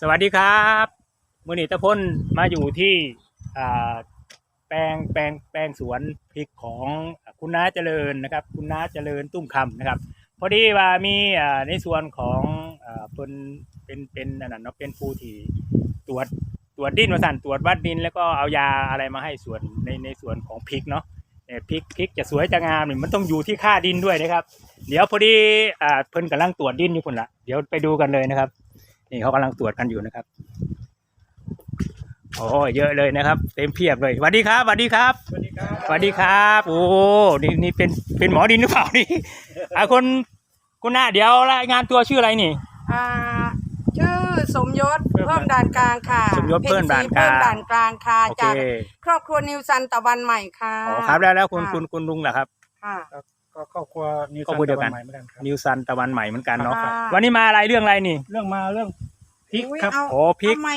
สวัสดีครับมือนีตะพลมาอยู่ที่แปลงแปลงแปลงสวนพริกของคุณน้าเจริญนะครับ คุณน้าเจริญตุ้มคำนะครับ พอดีว่ามีในส่วนของเป็นเป็นเป็นอันนั้นเนาะเป็นผู้ที่ตรวจตรวจดินมาสั่นตรวจวัดดิน แล้วก็เอายาอะไรมาให้ส่วนในในส่วนของพริกเนาะเนี่ยพริกพริกจะสวยจะงามเนี่ยมันต้องอยู่ที่ค่าดินด้วยนะครับ เดี๋ยวพอดีอ่าเพิ่นกำลังตรวจดินอยู่คนละเดี๋ยวไปดูกันเลยนะครับ นี่เขากำลังตรวจกันอยู่นะครับโอ้เยอะเลยนะครับ เต็มเพียบเลยสวัสดีครับสวัสดีครับสวัสดีครับสวัสดีครับ โอ้นี่นี่เป็นเป็นหมอดินหรือเปล่านี่อะคนคุณหน้าเดี๋ยวรายงานตัวชื่ออะไรนี่ อ่าชื่อสมยศเพิ่มด่านกลางค่ะสมยศเพิ่มด่านกลางเพิ่มด่านกลางค่ะโอเคจากครอบครัวนิวซันตะวันใหม่ค่ะอ๋อครับแล้วแล้วคุณะคุณคุณลุงล่ะครับค่ะ ก็ครอบครัวนิวครอบครัวเดียวกัน ใหม่เหมือนกันครับนิวซันตะวันใหม่เหมือนกันเนาะค่ะวันนี้มาอะไรเรื่องอะไรนี่เรื่องมาเรื่องพริกอุ๊ยครับเอาโอ้พริกทำไม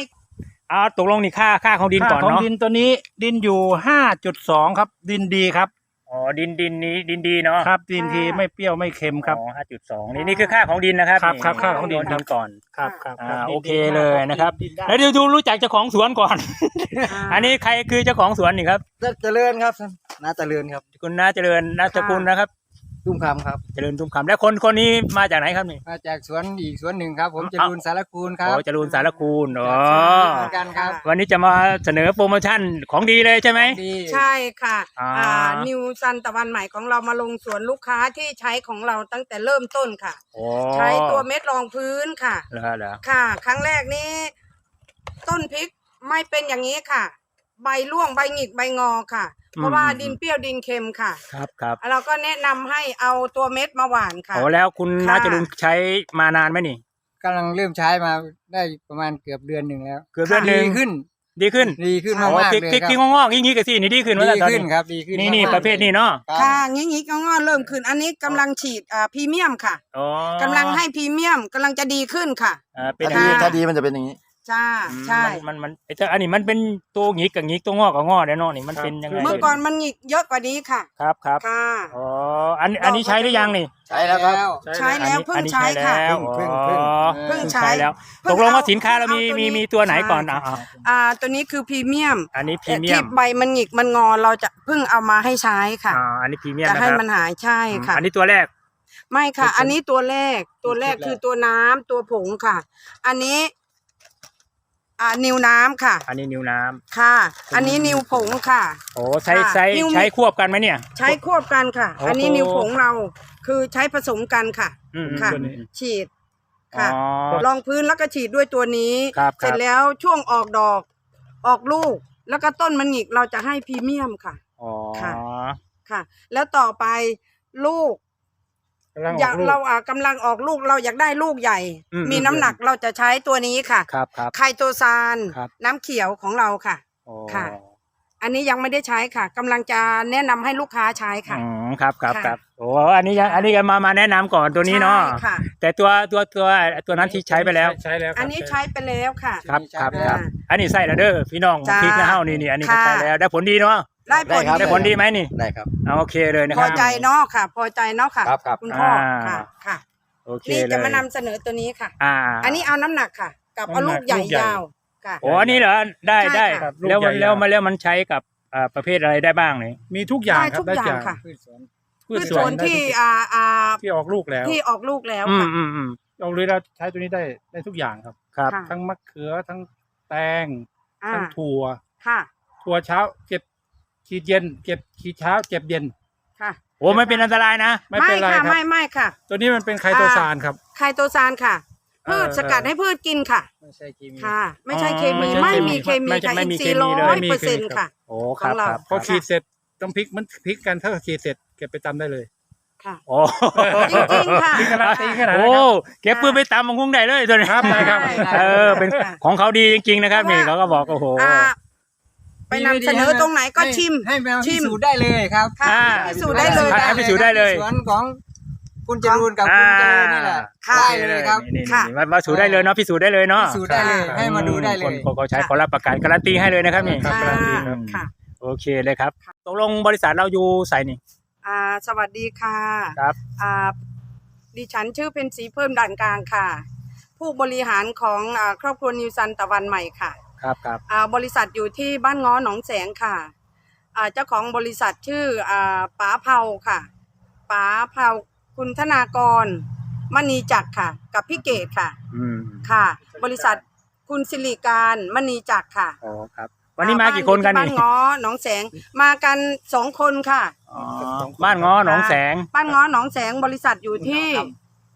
อ้าวตกลงนี่ค่าค่าของดินก่อนค่าของเนาะดินตัวนี้ดินอยู่ห้าจุดสองครับ ดินดีครับอ๋อดินดินนี้ดินดีเนาะครับ ดินทีไม่เปรี้ยวไม่เค็มครับอ๋อห้าจุดสองนี่นี่คือค่าของดินนะครับครับนี่ครับค่าของดินดินก่อนครับครับอ่ารับโอเคดินดีเลยมากนะครับดิได้แล้วเดี๋ยวดูรู้จักเจ้าของสวนก่อนาอันนี้ใครคือเจ้าของสวนนี่ครับเจริญครับน่าเจริญครับ คุณน้าเจริญนาสกุลนะครับ ตุ้มคำครับเจริญทุ่มคำแล้วคนคนนี้มาจากไหนครับนี่ มาจากสวนอีกสวนหนึ่งครับ ผมเอาจรูนสารคูณครับอ๋อเจริญสารคูณอ๋อเหมือนกันครับวันนี้จะมาเสนอโปรโมชั่นของดีเลยใช่ไหมดีใช่ค่ะอ่าอ่านิวซันตะวันใหม่ของเรามาลงสวนลูกค้าที่ใช้ของเราตั้งแต่เริ่มต้นค่ะโอ้ใช้ตัวเม็ดรองพื้นค่ะเหรอเหรอค่ะ ครั้งแรกนี้ ต้นพริกไม่เป็นอย่างนี้ค่ะ ใบร่วงใบหงิกใบงอค่ะ เพราะว่าดินเปรี้ยวดินเค็มค่ะ ครับครับเราก็แนะนำให้เอาตัวเม็ดมาหว่านค่ะโอ้แล้วคุณค่ะน้าเจริญใช้มานานไหมนี่กำลังเริ่มใช้มาได้ประมาณเกือบเดือนหนึ่งแล้ว เกือบเดือนหนึ่งดีขึ้น ดีขึ้น ดีขึ้นอ๋มาอกๆพริกเลยพริกครัที่บงอกๆอย่างนี้กับสินี่ดีขึ้นวะดีตอนขึ้นนี้ครับดีขึ้นนี่นี่มากๆประเภทนี้เนาะครับค่ะงี้งี้ก็งอเริ่มขึ้น อันนี้กำลังฉีดอ่าพรีเมียมค่ะอ๋อกำลังให้พรีเมียมกำลังจะดีขึ้นค่ะอ่าเป็นอถ้าย่างดีนี้ถ้าดีมันจะเป็นอย่างนี้ จ้าอืมใช่ มันมันมันไอ้เจ้าอันนี้มันเป็นตัวหงิกกับหงิกตัวงอกกับงอเด้เนาะนี่มันเป็นยังไงเมื่อก่อนมันหงิกเยอะกว่านี้ค่ะ ครับครับค่ะอ๋ออันอันนี้ใช้หรือยังนี่ ใช้แล้วครับ ใช้แล้วอันนี้เพิ่งใช้ค่ะอันนี้เพิ่งใช้เพิ่งแล้วเพิ่งอ๋อเพิ่งใช้แล้วเพิ่ตงกลงว่าเอาสินค้าเรามีเอาตัวมีนี้มีตัวไหนก่อนใช่อ่าอ่าอ่า ตัวนี้คือพรีเมียม อันนี้พรีเมียที่มใบมันหงิกมันงอเราจะเพิ่งเอามาให้ใช้ค่ะอ่าอันนี้พรีเมียมจะนะคให้รับมันหายใช่ค่ะ อันนี้ตัวแรกไม่ค่ะตัวอันนี้ตัวแรกตัวแรก ตัวแรกคือตัวน้ำตัวผงค่ะ อันนี้ อ่านิวน้ำค่ะ อันนี้นิ้วน้ำค่ะ อันนี้นิวผงค่ะ โอ้ใช้ค่ะใช้นิ้ว ใช้ควบกันไหมเนี่ย ใช้ควบกันค่ะ โอ้โห อันนี้นิวผงเราคือใช้ผสมกันค่ะ อืมค่ะตัวนี้ฉีดค่ะ อ๋อ รองพื้นแล้วก็ฉีดด้วยตัวนี้ ครับเสร็คจรับแล้วช่วงออกดอก ออกลูก แล้วก็ต้นมันหงิกเราจะให้พรีเมียมค่ะ อ๋อค่ะ ค่ะ แล้วต่อไปลูกกำลังออยาอกกลูก เราอะกำลังออกลูกเราอยากได้ลูกใหญ่ อืมมีน้ำหนักเราจะใช้ตัวนี้ค่ะครับครับไคโตซานครับ น้ำเขียวของเราค่ะ อ๋อค่ะ อันนี้ยังไม่ได้ใช้ค่ะกำลังจะแนะนำให้ลูกค้าใช้ค่ะ อืมครับครับค่ะ ครับโอ้อันนี้ยังอันนี้ก็มามาแนะนำก่อนตัวนี้เนาะใช่ค่ะ แต่ตัวตัวตัวตัวนั้นที่ใช้ไปแล้ว ใช้แล้วครับอันนี้ใช้ไปแล้วค่ะ ครับครับใช้ไปครับแล้วอันนี้ใส่แล้วเด้อพี่น้องจ้าพริกนะเฮานี่นี่อันนี้ก็ค่ะใช้แล้วได้ผลดีเนาะ ได้ผลได้ครับ ได้ผลดีไหมนี่ได้ครับ เอาโอเคเลยนะพคอรับ ใจเนาะค่ะ พอใจเนาะค่ะครับครับคุณพ่ออ่า ค่ะค่ะโอเคนี่เลยจะมานำเสนอตัวนี้ค่ะ อ่า อันนี้เอาน้ำหนักค่ะ กับเอาลูกใหญ่ยาวค่ะ โอ้อันนี้เหรอได้ใช่ได้ค่ะแล้วมันแล้วมันแล้วมันใช้กับอ่าประเภทอะไรได้บ้างเนี่ยมีทุกอย่างได้ครับทุกได้อย่างจากค่ะ พืชสวนพืพืชชสสววนนได้ที่ทุกอ่าอ่าที่ออกลูกแล้วที่ออกลูกแล้วอืมค่ะ อืมอืมออกเลยเราใช้ตัวนี้ได้ได้ทุกอย่างครับ ครับ ค่ะ ทั้งมะเขือทั้งแตงอ่าทั้งถั่ว ค่ะ ถั่วเช้าเก็บ ขีดเย็นเก็บขีดเช้าเก็บเย็นค่ะโอ้ไม่เป็นอันตรายนะไม่เป็นไรค่ะครับไม่ไม่ค่ะ ตัวนี้มันเป็นไคโตซานครับ ไคโตซานค่ะ พืชเออสกัดให้พืชกินค่ะ ไม่ใช่เคมีค่ะ ไม่ใช่อ๋อเคมีไม่ไม่ใช่มีเคเคมีมีค่ะไม่อินมีทรีย์เคมีร้เลยอยเปอร์เซ็นต์ค่ะโอ้ครับของเราครับพอขีดเสร็จต้องพลิกมันพลิกกันถ้าขีดเสร็จเก็บไปตำได้เลยค่ะโอ้จริงๆค่ะจริงการันตีขนาดนั้นโอ้ครับเก็บปืนไปตามมังคุงได้เลยตัวนี้ครับได้ครับได้เออเป็นค่ะของเขาดีจริงๆนะครับเพราะนี่ว่าเขาก็บอกโอ้โหอ่า ไปนำเสนอตรงไหนก็ให้ชิม ให้แมวชิพิมสูจน์ได้เลยครับค่ะอ่าพิสูจน์ได้เลยให้พิสูจน์ได้เลย สวนของคุณจรูนกับคุณเจริญนี่แหละค่ะ ได้เลยครับ นี่ๆๆค่ะมามาสูจน์ได้เลยเนาะพิสูจน์ได้เลยเนาะพิสูจน์ได้เลยค่ะให้มาดูได้เลคนย คนเขาใช้ขอรับประกันการันตีให้เลยนะครับนี่ครับค่ะการันตีครับค่ะ โอเคเลยครับตกลงบริษัทเราอยู่ใส่นี่อ่าสวัสดีค่ะครับ อ่าดิฉันชื่อเป็นสีเพิ่มด่านกลางค่ะ ผู้บริหารของอาครอบครัวนิวซันตะวันใหม่ค่ะ ครับครับอ่าบริษัทอยู่ที่บ้านง้อหนองแสงค่ะอ่าเจ้าของบริษัทชื่ออ่าป๋าเผาค่ะป๋าเผาคุณธนากรมณีจักรค่ะ กับพี่เกดค่ะอืมค่ะ บริษัทคุณสิริการมณีจักรค่ะอ๋อครับ วันนี้มากี่คนกันบ้านี่นง้อหนองแสงมากันสองคนค่ะ อ๋อบ้านง้อหนองแสงบ้านง้อหนองแสงบริษัทอยู่ที่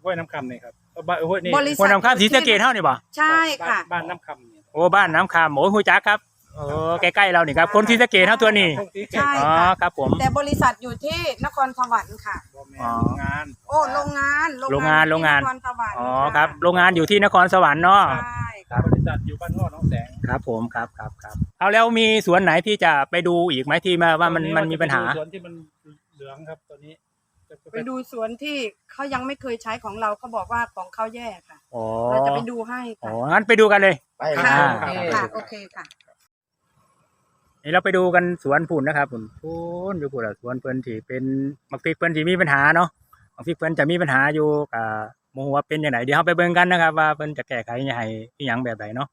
ห้วยน้ำคำนี่ครับเออบ้านเออห้วยนี่บริษัท คนนำข้ามศรีสะเกดเท่านี่บ่ใช่ค่ะ บ้านบ้านน้ำคำนี่ โอ้บ้านน้ำคำโอ้หูจักครับโอ้ใกล้ๆเรานี่ครับ คนศรีสะเกดเท่าตัวนี้ใช่อ๋อค่ะครับผม แต่บริษัทอยู่ที่นครสวรรค์ค่ะ อ๋อ งาน โอ้โรงงานโรงงานโรงงาน ที่นครสวรรค์อ๋อะครับโรงงานอยู่ที่นครสวรรค์เนาะใช่ครับบริษัทอยู่บ้านงอน้องแสงครับผมครับครับครับเอาแล้วมีสวนไหนที่จะไปดูอีกไหมที่มาว่ามันมันมีปัญหาสวนที่มันเหลืองครับตัวนี้จะไปดูสวนที่เขายังไม่เคยใช้ของเราเขาบอกว่าของเขาแย่ค่ะอ๋อเราจะไปดูให้อ๋อค่ะงั้นไปดูกันเลย ไปค่ะอ่าค่ะ โอเคค่ะ นี่เราไปดูกันสวนผุ่นนะครับผุ่นผุ่นอยู่ผุ่นอะสวนเพิ่นที่เป็นมักพริกเพิ่นที่มีปัญหาเนาะมักพริกเพิ่นจะมีปัญหาอยู่กับโมโหว่าเป็นอย่างไรเดี๋ยวเราไปเบิ่งกันนะครับ ว่าเพิ่นจะแก้ไขยังไงที่ยังแบบไหนเนาะ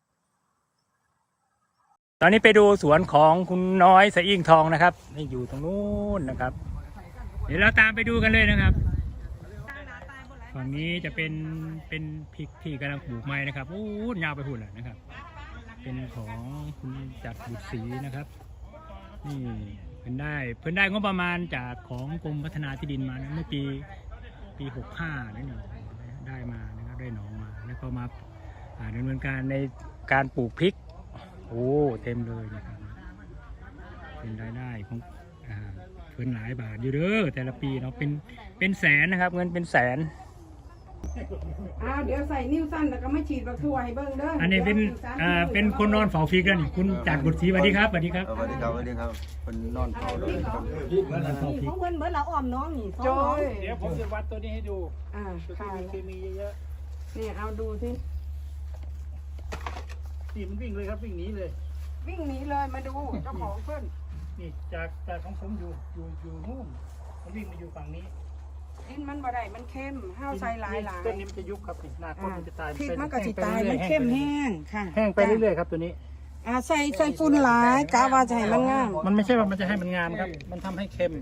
ตอนนี้ไปดูสวนของคุณน้อยสะอิ่งทองนะครับนี่อยู่ตรงนู้นนะครับ เดี๋ยวเราตามไปดูกันเลยนะครับ ฝั่งนี้จะเป็นเป็นพริกที่กำลังปลูกใหม่นะครับโอ้ยาวไปหุ่นเลยนะครับ เป็นของคุณจัดบุตรศรีนะครับ นี่เพิ่นได้เพิ่นได้งบประมาณจากของกรมพัฒนาที่ดินมานะเมื่อปีปีหกห้านั่นเองได้มานะครับได้หนองมา แล้วก็มาดำเนินการในการปลูกพริก โอ้เต็มเลยนะครับเป็นรายได้ของเพิ่นหลายบาทอยู่เด้อแต่ละปีเนาะเป็นเป็นแสนนะครับ เงินเป็นแสน อ้าวเดี๋ยวใส่นิ้วสั้นแล้วก็ไม่ฉีดบักทั่วให้เบิ่งเด้ออันนี้เป็นอ่าเป็นคนนอนเฝ้าพริกแล้วนี่คุณจัดบุตรศรีสวัสดีครับสวัสดีครับ สวัสดีครับสวัสดีครับเป็นนอนเผาเลยครับนอนเฝ้าพริกของเพิ่นเบิดละอ้อมน้องนี่สองโจ้น้องยเดี๋ยวผมจะวัดตัวนี้ให้ดูอ่าตัวค่ะที่มีเคมีเยอะนี่เอาดูสิๆนี่มันวิ่งเลยครับวิ่งหนีเลย วิ่งหนีเลยมาดูเจ้าของเพิ่นนี่จากจากของผมอยู่อยู่อยู่นู่นมันวิ่งมาอยู่ฝั่งนี้ ดินมันบ่ได้มันเข้มห้าวใส่หลายหลายต้นนี้มันจะยุบครับนี่หน้าต้นมันจะตายพริกไปมันก็สิตายแห้มันงไปเข้มรื่อยแห้งค่ะๆแห้งไปเรื่อยๆครับตัวนี้อ่าใส่ใส่ฝุ่นหลายกะว่าจะให้มันงาม มันไม่ใช่ว่ามันจะให้มันงามครับ มันทำให้เค็ม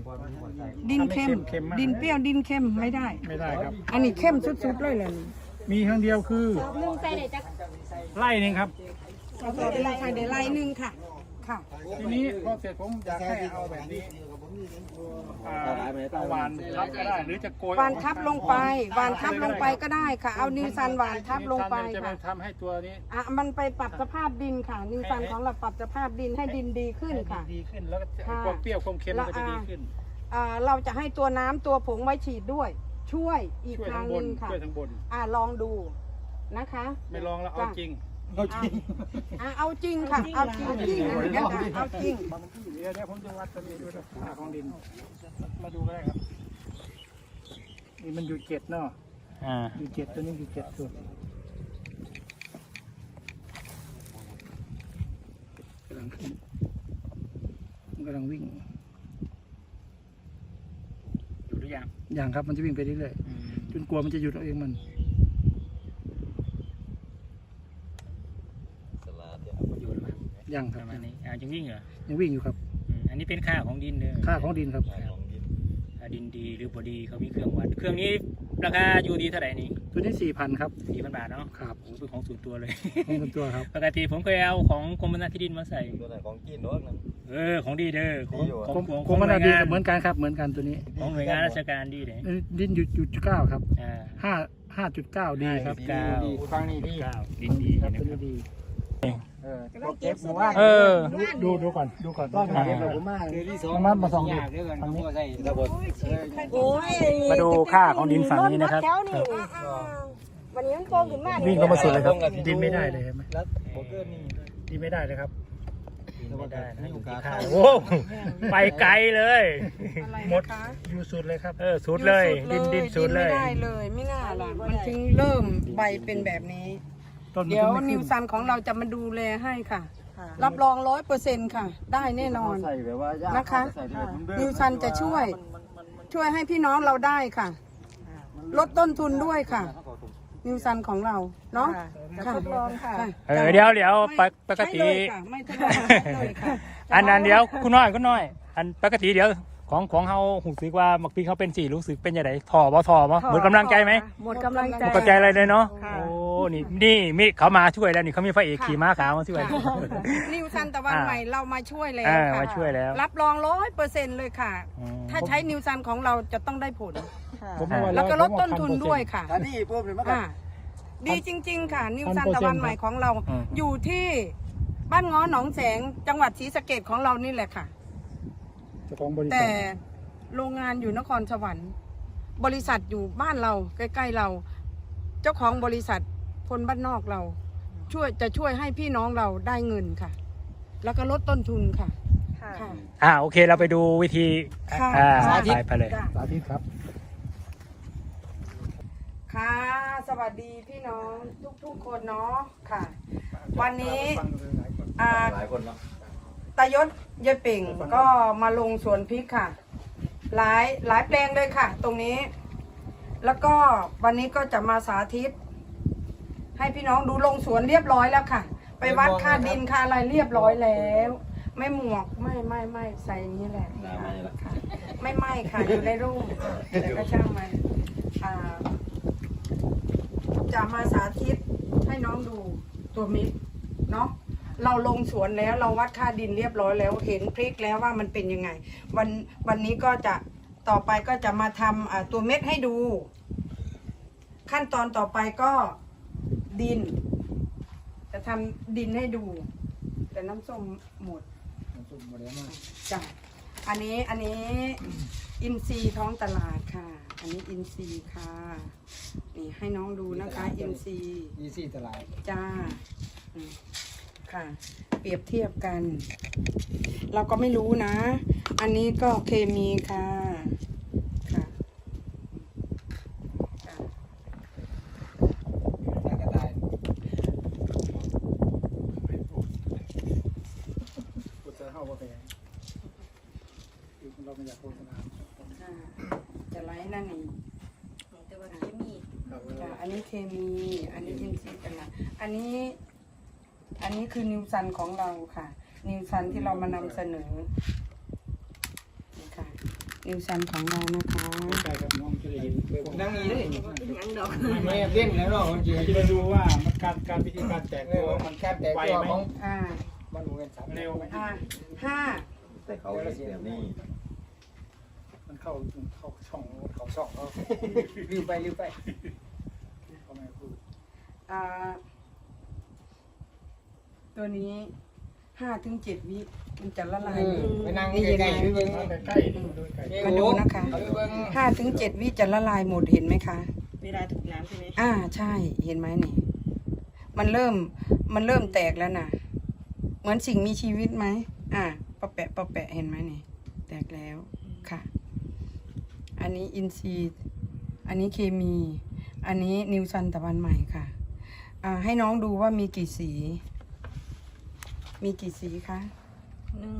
ดินเข้มทำให้เค็มมากดินเปรี้ยวดินเข้มไม่ได้ ไม่ได้ครับ อันนี้เข้มสุดๆเลยเลยนี่มีครั้งเดียวคือนึงใส่ได้จักไล่หนึ่งครับเราจะได้ใส่ได้ไล่หนึงค่ะ ค่ะ ทีนี้พอเสร็จผมอยากให้เอาแบบนี้อ่าเอา หวานทับก็ได้หรือจะโกยวานทับลงไปวานทับลงไปก็ได้ค่ะ เอานิวซันหวานทับลงไปจะไปค่ะทำให้ตัวนี้อะมันไปปรับสภาพดินค่ะ นิวซันของเราปรับสภาพดินให้ดินดีขึ้นค่ะ ดีขึ้นแล้วก็จะค่ะความเปรี้ยวความเค็มมันก็จะดีขึ้นอ่าเราจะให้ตัวน้ำตัวผงไว้ฉีดด้วย ช่วยอีกช่วยทาทั้งงหบนึนงค่ะ ช่วยทั้งบน อ่าลองดูนะคะ ไม่ลองแล้วเอาจริง เอาจริงอะเอาจริงค่ะ เอาจริงจริงเดี๋ยวนะเอาจริงเดี๋ยวเดี๋ยวผมจะวัดตัวนี้ด้วยค่าของดิน มาดูก็ได้ครับ นี่มันอยู่เจ็ดเนาะอ่าอยู่เจ็ดตัวนี้อยู่เจ็ดสุดกำลังขึ้นมันกำลังวิ่ง อยู่หรือยังอย่างครับมันจะวิ่งไปเรื่อยอืมๆจนกลัวมันจะหยุดเอาเองมัน ยู่หรือเปล่ายังคปรับระมาณนี้อ่ายังวิ่งเหรอยังวิ่งอยู่ครับอืมอันนี้เป็นค่าของดินเด้อค่าของดินครับค่าดินดีหรือบ่ดีเขามีเครื่องวัด เครื่องนี้ราคาอยู่ดีเท่าไหร่นี่ตัวนี้สี่พันครับสี่พันบาทเนาะครับโอ้เป็นของส่วนตัวเลย ของส่วนตัวครับ ปกติผมเคยเอาของกรมพัฒนาที่ดินมาใส่ ตัวไหนของกินเนาะนะ เออ ของดีเด้อ ของดีอยู่อะ ของกของรมหพัฒน่นาวยดินงานเหมือนกันครับเหมือนกันตัวนี้ของหน่วยงานราชการดีเลยเอ้ยดินอยู่อยู่จุดเก้าครับอ่า ห้าห้าจุดเก้าดีครับเก้าฟังนี่ดีเก้าดินดีครับนะตัวครันี้บดี เออพวกเก็บหมู่บ้านเออ ดูดูก่อนดูก่อนต้นอ่าเก็บเราผมมาคือที่สองมามาสองยากเด้วยกันผมก็ใส่ถ้าบนโอ้ยมาดูค่าของดินฝั่งนี้นะครับถแถวนี่วันนี้มันโกงขึ้นมาวิ่งเข้ามาสุดเลยครับ ดินไม่ได้เลยเห็นไหมแล้วโบเกอร์นี่ดินไม่ได้เลยครับไม่ได้นะอยู่ที่ครัค่าบโอ้ไปไกลเลยอะไรหมดนะคะอยู่สุดเลยครับ เออสุดเลย ดินดินสุดเลยไม่ได้เลยไม่น่าล่ะมันถึงเริ่มใบเป็นแบบนี้ ต้นมันเดี๋ยวก็ไม่นิขึ้วนซันของเราจะมาดูแลให้ค่ะรับรองร้อยเปอร์เซ็นค่ะ ได้แน่นอน ใส่แบบว่ายากนะคะ ใส่แบบผมเดินิวซันจะช่วยช่วยให้พี่น้องเราได้ค่ะ ลดต้นทุนด้วยค่ะเขาก็ตรงนิวซันของเราเนาะจะทดลองค่ะเออเดี๋ยวเดี๋ยวปกปกติใช้เลยค่ะไม่ทดลองใช้เลยค่ะอันนั้นเดี๋ยวคุณน้อยคุณน้อย อันปกติเดี๋ยวของของเฮาหูสึกว่ามักพี่เขาเป็นสี่รู้สึกเป็นยังไงถอบ่ถอบ่หมดกำลังใจไหมหมดกำลังใจ หมดกำลังใจอะไรเลยเนาะค่ะ โอ้ นี่นี่มีเขามาช่วยแล้วนี่เขามีพระเอกขี่ม้าขาวมาช่วย นิวซันตะวันอ่าใหม่เรามาช่วยแล้วเออค่ะมาช่วยแล้ว รับรองร้อยเปอร์เซ็นต์เลยค่ะ อืม ถ้าใช้นิวซันของเราจะต้องได้ผล ผมว่า แล้วก็ลดต้นทุนด้วยค่ะ ถ้าดีปุ๊บเนี่ยมันก็ อ่าดีจริง ๆ ค่ะ นิวซันตะวันใหม่ของเรา อืม อยู่ที่บ้านง้อหนองแสงจังหวัดศรีสะเกดของเรานี่แหละค่ะ เจ้าของบริษัแต่ทโรงงานอยู่นครสวรรค์ บริษัทอยู่บ้านเราใกล้ ๆเรา เจ้าของบริษัท คนบ้านนอกเรา ช่วยจะช่วยให้พี่น้องเราได้เงินค่ะ แล้วก็ลดต้นทุนค่ะ ค่ะ อ่าโอเคเราไปดูวิธีค่ะ อ่าสาธิต ไปไปเลย จ้ะสาธิตครับค่ะ สวัสดีพี่น้องทุกๆคนเนาะค่ะ วันนี้อ่า หลายคนเนาะตายศยายเป่งก็มาลงสวนพริกค่ะ หลายหลายแปลงเลยค่ะ ตรงนี้ แล้วก็วันนี้ก็จะมาสาธิต ให้พี่น้องดูลงสวนเรียบร้อยแล้วค่ะ ไปวัดค่าดินค่าอะไรเรียบร้อยแล้ว ไม่หมวกไม่ไม่ไม่ใส่อย่างนี้แหละน้ำไม่ละค่ะไม่ไหม่ค่ะอยู่ในร่มแต่ก็ช่างมันอ่าจะมาสาธิตให้น้องดูตัวมิตรเนาะเราลงสวนแล้วเราวัดค่าดินเรียบร้อยแล้วเห็นพริกแล้วว่ามันเป็นยังไง วันวันนี้ก็จะต่อไปก็จะมาทำอ่าตัวเม็ดให้ดู ขั้นตอนต่อไปก็ ดิน จะทำดินให้ดู แต่น้ำส้มหมดจ้ะอันนี้อันนี้อินซีย์ท้องตลาดค่ะ อันนี้อินซีย์ค่ะนี่ให้น้องดูนะคะอินซีย์อีซี่ตลาดจ้าอืมค่ะ เปรียบเทียบกัน เราก็ไม่รู้นะ อันนี้ก็เคมีค่ะค่ะจ้ะ ได้ก็ได้ พูดจะเข้าว่าเป็นยังคือเราไม่อยากโฆษณา ค่ะจะไลฟ์นั่นนี่ แต่ว่าเคมี ครับ จ้ะอันนี้ เคมี อันนี้อินทรีย์กันละอันนี้ อันนี้คือนิวซันของเราค่ะ นิวซันที่เรามานำเสนอนี่ค่ะนิวซันของเรานะคะใช่ครับน้องจะได้เห็นนั่งนี้เลยยังดอกไม่เล่นแล้วเนาะจริงที่เราดูว่ามันการการวิธีการแตกเอตัอวมัมันนแค่แต่ไวตัวไหมของอ่ามันเงินสามเร็วไหมอ่าห้าแต่เขาเสียแบบนี้มันเข้าเข้าช่องเขาสองเขารีบไปรีบไป เขาไม่พูด อ่า ตัวนี้ห้าถึงเจ็ดวิมันจะละลายไปนั่งใกล้ๆพี่เบิ้งใกล้ๆดูดูใกล้มาดูนะคะเอาไปเบิ้งห้าถึงเจ็ดวิจะละลายหมดเห็นไหมคะ เวลาถูกน้ำใช่ไหมอ่าใช่เห็นไหมนี่ มันเริ่มมันเริ่มแตกแล้วนะเหมือนสิ่งมีชีวิตไหมอ่าปะแปะปะแปะเห็นไหมนี่ แตกแล้วค่ะ อันนี้อินซีย์ อันนี้เคมี อันนี้นิวซันตะวันใหม่ค่ะอ่า ให้น้องดูว่ามีกี่สี มีกี่สีคะหนึ่ง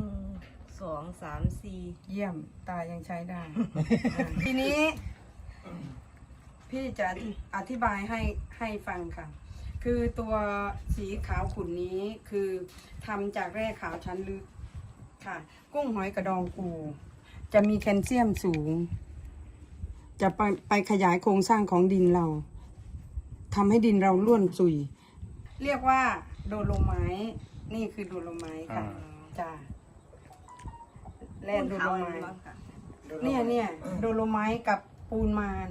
สองสามสี่เยี่ยมตายังใช้ได้อ่าทีนี้ พี่จะอธิบายให้ให้ฟังค่ะ คือตัวสีขาวขุ่นนี้คือทำจากแร่ขาวชั้นลึกค่ะ กุ้งหอยกระดองปู จะมีแคลเซียมสูง จะไปไปขยายโครงสร้างของดินเรา ทำให้ดินเราร่วนซุย เรียกว่าโดโลไมต์นี่คือโดโลไมต์ค่ะจ้าแร่โดโลไมต์เนี่ยเนี่ยโดโลไมต์กับปูนมาน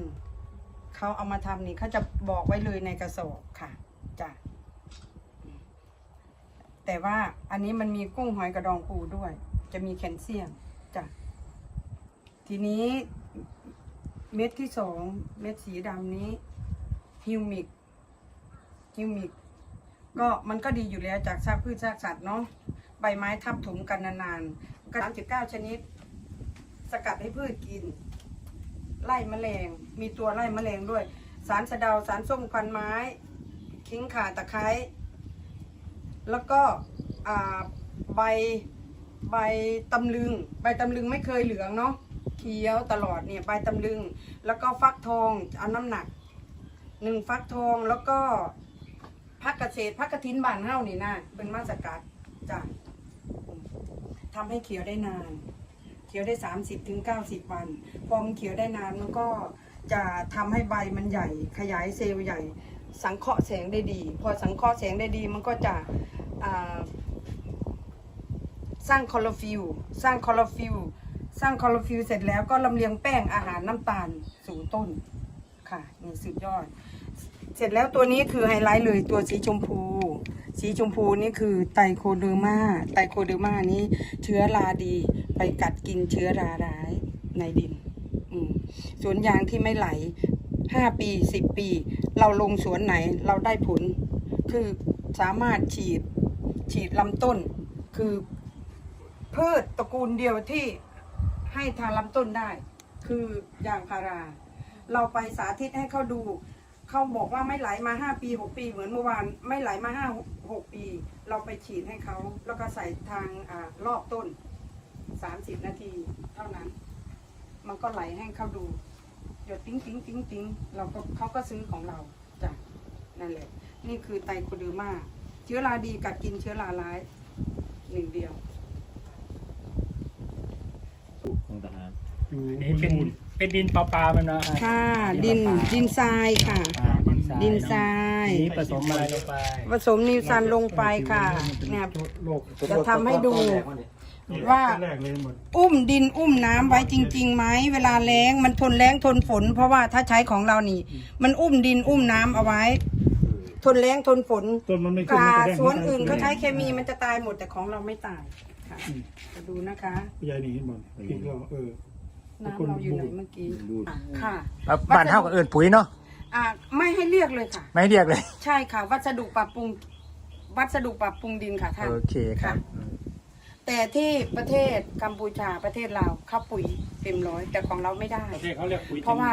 เขาเอามาทำนี่เขาจะบอกไว้เลยในกระสอบค่ะจ้ะแต่ว่าอันนี้มันมีกุ้งหอยกระดองปูด้วย จะมีแคลเซียมจ้ะทีนี้เม็ดที่สองเม็ดสีดำนี้ ฮิวมิกฮิวมิกก็มันก็ดีอยู่แล้วจากซากพืชซากสัตว์เนาะใบไม้ทับถมกันนานๆก็สามสิบเก้าชนิด สกัดให้พืชกิน ไล่แมลง มีตัวไล่แมลงด้วย สารสะเดาสารส้มควันไม้ ขิงข่าตะไคร้ แล้วก็ใบใบตำลึง ใบตำลึงไม่เคยเหลืองเนาะเขียวตลอดเนี่ยใบตำลึง แล้วก็ฟักทองเอาน้ำหนัก หนึ่งฟักทองแล้วก็พักเกษตรพักกระถินบ้านเฮานี่นะเป็นมาสกัดจ้ะทำให้เขียวได้นาน เขียวได้30ถึง90วัน พอมันเขียวได้นานมันก็จะทำให้ใบมันใหญ่ ขยายเซลล์ใหญ่ สังเคราะห์แสงได้ดี พอสังเคราะห์แสงได้ดีมันก็จะสร้างคลอโรฟิลสร้างคลอโรฟิลสร้างคลอโรฟิลเสร็จแล้วก็ลำเลียงแป้งอาหารน้ำตาลสู่ต้นค่ะนี่สุดยอด เสร็จแล้วตัวนี้คือไฮไลท์เลยตัวสีชมพู สีชมพูนี่คือไตโคเดอร์มาไตโคเดอร์มานี้เชื้อราดี ไปกัดกินเชื้อราร้ายในดินสวนยางที่ไม่ไหลห้าปีสิบปี เราลงสวนไหนเราได้ผล คือสามารถฉีดฉีดลำต้น คือพืชตระกูลเดียวที่ให้ทางลำต้นได้ คือยางพารา เราไปสาธิตให้เขาดู เขาบอกว่าไม่ไหลมาห้าปีหกปี เหมือนเมื่อวานไม่ไหลมาห้าหกปี เราไปฉีดให้เขาแล้วก็ใส่ทางอารอบต้นสามสิบนาทีเท่านั้น มันก็ไหลให้เขาดูหยดติ้งติ้งติ้งติ้งเราก็เขาก็ซื้อของเราจ้ะนั่นแหละ นี่คือไตโคเดอร์มาเชื้อราดีกัดกินเชื้อราร้ายหนึ่งเดียวของทหารนี่เป็น เป็นดินเปล่าๆมันเนาะค่ะ ดินดินทรายค่ะ อ่าดินทรายดินทราย ทีนี้ผสมอะไรลงไปผสมนิวซันลงไปค่ะเนี่ยโลกจะทำให้ดู ว่า แรกเลยหมดอุ้มดินอุ้มน้ำไว้จริงๆไหมเวลาแล้งมันทนแล้งทนฝน เพราะว่าถ้าใช้ของเรานี่ มันอุ้มดินอุ้มน้ำเอาไว้ ทนแล้งทนฝนต้นมันไม่ขึ้นกามันจะแดงสวนอื่นเขาใช้เคมีมันจะตายหมดแต่ของเราไม่ตายค่ะจะดูนะคะ ยายนี่เห็นหมดพี่ก็เออ น้ำเราอยู่ไหนเมื่อกี้ค่ะแล้วบ้านเท่ากับเอิญปุ๋ยเนาะอ่าไม่ให้เรียกเลยค่ะ ไม่เรียกเลย ใช่ค่ะ วัสดุปรับปรุง วัสดุปรับปรุงดินค่ะท่านโอเคครับ แต่ที่ประเทศกัมพูชาประเทศลาวเข้าปุ๋ยเต็มร้อย แต่ของเราไม่ได้ ประเทศเขาเรียกปุ๋ยเพราะว่า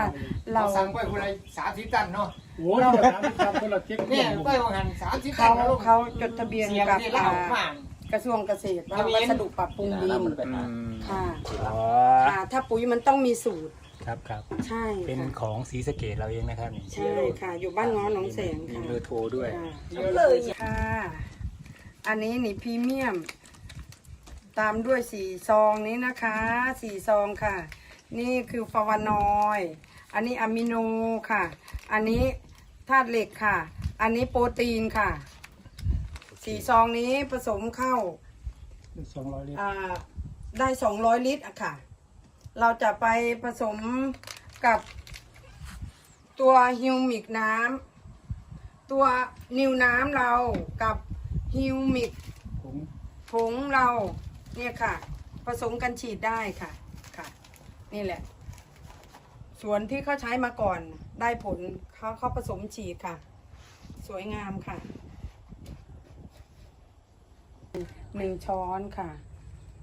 เราสั่งไปคนละสามสิบตันเนาะโอ้ยเราทำคนละเจ็ดเนี่ยไปว่าหันสามสิบตัเขานนะลูกเขาจดทะเบียนเสียงกับที่เล่าอ่ามาก ระทรวงเกษตรว่าวัสดุปรับปรุงดินอืมค่ะอ๋ออ่าถ้าปุ๋ยมันต้องมีสูตร ครับครับ ใช่เป็นค่ะของสีสะเกตเราเองนะครับนี่ใช่ค่ะ อยู่บ้านง้อหนองแสงมีค่ะเบอร์โทรด้วย ค่ะเยอะเลยค่ะ อันนี้นี่พรีเมียม ตามด้วยสี่ซองนี้นะคะสี่ซองค่ะ นี่คือฟาวานอยด์อันนี้อะมิโนค่ะ อันนี้ธาตุเหล็กค่ะ อันนี้โปรตีนค่ะ สี่ซองนี้ผสมเข้าสองร้อยลิตรอ่าได้สองร้อยลิตรอะค่ะ เราจะไปผสมกับตัวฮิวมิกน้ำตัวนิวน้ำเรากับฮิวมิกผมผงเราเนี่ยค่ะ ผสมกันฉีดได้ค่ะค่ะ นี่แหละส่วนที่เขาใช้มาก่อนได้ผลเขาเขาผสมฉีดค่ะ สวยงามค่ะ หนึ่งช้อนค่ะ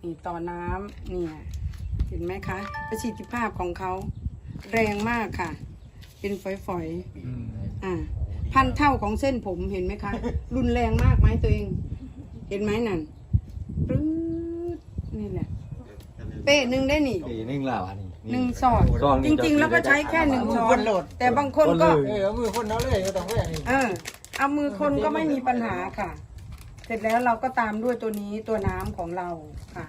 นี่ต่อน้ำเนี่ยเห็นไหมคะประสิทธิภาพของเขาแรงมากค่ะ เป็นฝอยๆอ่าพันเท่าของเส้นผมเห็นไหมคะ รุนแรงมากไหมตัวเอง เห็นไหมนั่นปรื๊ดนี่แหละ เป๊ะหนึ่งได้หนิปีนึงแล้วอันนี้หนึ่งซอดซองจนี่ริง ๆ แล้วก็ใช้แค่หนึ่งช้อนแต่บางคนก็เออเอามือคนเอาเลยก็ต้องแว่นี่เออเอามือคนก็ไม่มีปัญหาค่ะเส ร็จแล้วเราก็ตามด้วยตัวนี้ตัวน้ำของเราค่ะ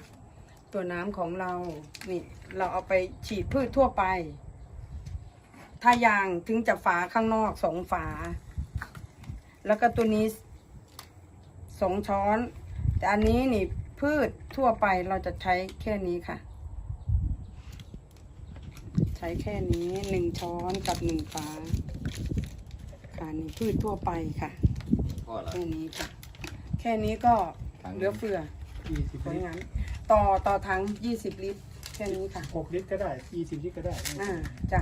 ตัวน้ำของเรา นี่ เราเอาไปฉีดพืชทั่วไป ถ้ายางถึงจะฝาข้างนอกสองฝา แล้วก็ตัวนี้สองช้อน แต่อันนี้นี่พืชทั่วไปเราจะใช้แค่นี้ค่ะ ใช้แค่นี้หนึ่งช้อนกับหนึ่งฝาค่ะนี่พืชทั่วไปค่ะพอแล้วแค่นี้ค่ะ แค่นี้ก็เหลือเฟือยี่สิบสวยลิตรงามต่อต่อถังยี่สิบลิตร แค่นี้ค่ะหกลิตรก็ได้ยี่สิบลิตรก็ได้อ่าจ้ะ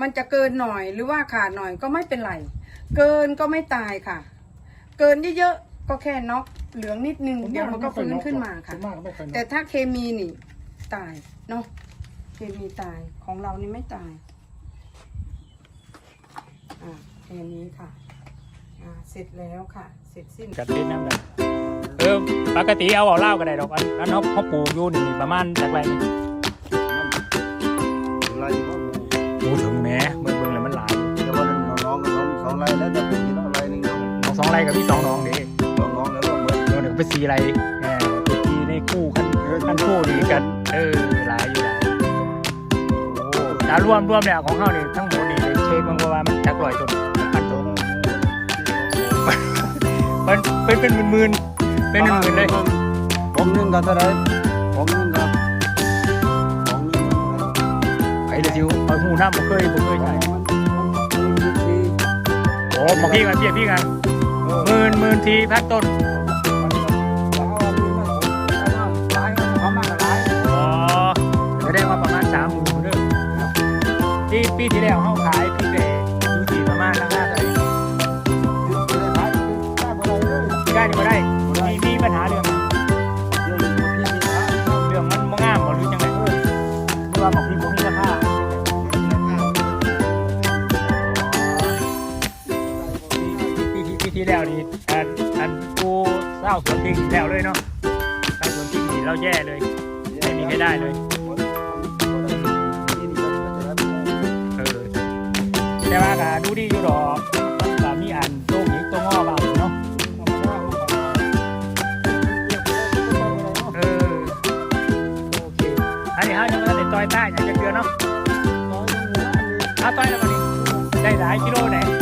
มันจะเกินหน่อยหรือว่าขาดหน่อยก็ไม่เป็นไร เกินก็ไม่ตายค่ะ เกินเยอะๆก็แค่น็อกเหลืองนิดนึงเดี๋ยวมันก็ฟื้นขึ้นมาค่ะ ส่วนมากก็ไม่ค่อยแต่ถ้าเคมีนี่ตายเนาะเคมีตายของเรานี่ไม่ตาย อ่าแค่นี้ค่ะ อ่าเสร็จแล้วค่ะ เสร็จสิ้นกัดเล่นน้ำกันเออปกติเอาเอาเหล้าก็ได้ดอกอันนั้นเขาเขาปลูกอยู่นี่ประมาณจากไรนี่ไรบ่หมูถึงแหม้เบิ่งเบิ่งแล้วมันหลายแต่ว่าน้แล้วจะเป็นกี่น้องไรหนึ่งน้องน้องสองไรกับพี่สองน้องเด้น้องน้องแล้วก็เหมือนน้องหนึ่งเป็นสี่ไรแหมเป็นสี่ในคู่กันกันคู่ดีกัน เออหลายอยู่หลายโอ้แต่รวมรวมเนี่ยของเขาเนี่ยทั้งหมดนี่เช็คบางว่ามันจักร้อยต้นพันต้น มันเป็นเป็นหมื่นๆเป็นหมื่นๆเลยผมหนึ่งก็เท่าไรผมหนึ่งก็ผมหนึ่งก็ไอ้เดี๋ยวจิวเอาหูน้ำบ่เคยบ่เคยใช่มันที่โอ้บอกพี่กันพี่พี่กันหมื่นหมื่นทีพันต้นอ๋อจะได้ว่าประมาณสามหมื่นเด้อที่ปีที่แล้วเขาขาย ที่แล้วนี่อันอันกูเศร้าสวนพริกแล้วเลยเนาะเศร้าสวนพริกนี่เราแย่เลย ไม่มีใครได้เลยเออแต่ว่าก็ดูดีอยู่ดอกมันก็มีอันโตงหญิงโตงอบางเนาะเออโอเคอันนี้เขายังไม่ได้ต่อยใต้อย่างจะเกลือเนาะเอาต่อยแล้ววันนี้ได้หลายกิโลไหน